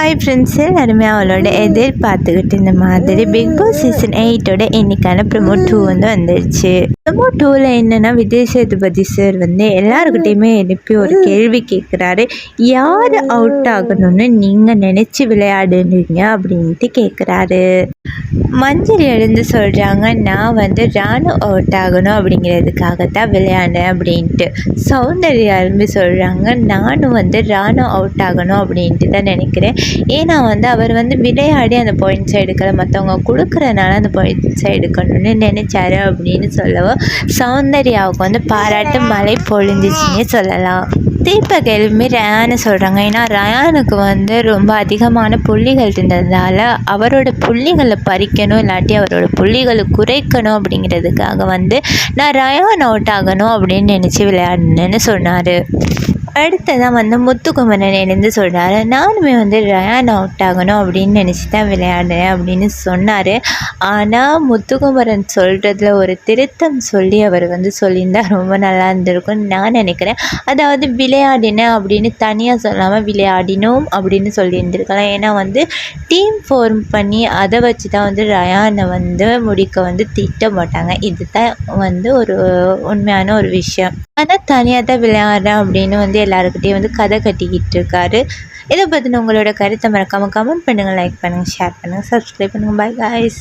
Hi friends எல்லாருமே அவளோட எதிர்பார்த்துக்கிட்டு இந்த மாதிரி பிக் பாஸ் சீசன் எயிட்டோட இன்றைக்கான ப்ரொமோ டூ வந்து வந்துருச்சு ப்ரமோ டூவில் என்னென்னா விஜய் சேதுபதி சார் வந்து எல்லாருக்கிட்டையுமே எழுப்பி ஒரு கேள்வி கேட்குறாரு யார் அவுட் ஆகணும்னு நீங்கள் நினச்சி விளையாடுனீங்க அப்படின்ட்டு கேட்குறாரு மஞ்சள் எழுந்து சொல்கிறாங்க நான் வந்து ராணு அவுட் ஆகணும் அப்படிங்கிறதுக்காக தான் விளையாண்டேன் அப்படின்ட்டு. சௌந்தர்யா எழும்பி சொல்கிறாங்க நானும் வந்து ராணு அவுட் ஆகணும் அப்படின்ட்டு தான் நினைக்கிறேன். ஏன்னா வந்து அவர் வந்து விளையாடி அந்த பாயிண்ட்ஸை எடுக்கலை. மற்றவங்க கொடுக்குறனால அந்த பாயிண்ட்ஸை எடுக்கணும்னு நினச்சாரு அப்படின்னு சொல்லவும் சௌந்தர்யாவுக்கு வந்து பாராட்டு மழை பொழிஞ்சிச்சின்னே சொல்லலாம். தீபக் எழுப்பி ரயானை சொல்கிறாங்க ஏன்னா ரயானுக்கு வந்து ரொம்ப அதிகமான புள்ளிகள் இருந்ததால் அவரோட புள்ளிகளை பறிக்கணும் இல்லாட்டி அவரோட புள்ளிகளை குறைக்கணும் அப்படிங்கிறதுக்காக வந்து நான் ரயான் அவுட் ஆகணும் அப்படின்னு நினச்சி விளையாடினேன்னு சொன்னார். அடுத்ததான் வந்து முத்துக்குமரன் எழுந்து சொல்கிறாரு நானுமே வந்து ரயான் அவுட் ஆகணும் அப்படின்னு நினச்சி தான் விளையாடுறேன் அப்படின்னு சொன்னார். ஆனால் முத்துக்குமரன் சொல்கிறதுல ஒரு திருத்தம் சொல்லி அவர் வந்து சொல்லியிருந்தா ரொம்ப நல்லா இருந்திருக்கும்னு நான் நினைக்கிறேன். அதாவது விளையாடினேன் அப்படின்னு தனியாக சொல்லாமல் விளையாடினோம் அப்படின்னு சொல்லியிருந்திருக்கலாம். ஏன்னா வந்து டீம் ஃபார்ம் பண்ணி அதை வச்சு தான் வந்து ரயானை வந்து முடிக்க வந்து திட்ட மாட்டாங்க இதுதான் வந்து ஒரு உண்மையான ஒரு விஷயம். ஆனால் தனியாக தான் விளையாடுறேன் அப்படின்னு வந்து எல்லாருக்கிட்டேயும் வந்து கதை கட்டிக்கிட்டு இருக்காரு இதை பற்றின உங்களோட கருத்தை மறக்காமல் கமெண்ட் பண்ணுங்கள் லைக் பண்ணுங்கள் ஷேர் பண்ணுங்கள் சப்ஸ்கிரைப் பண்ணுங்கள் பை காய்ஸ்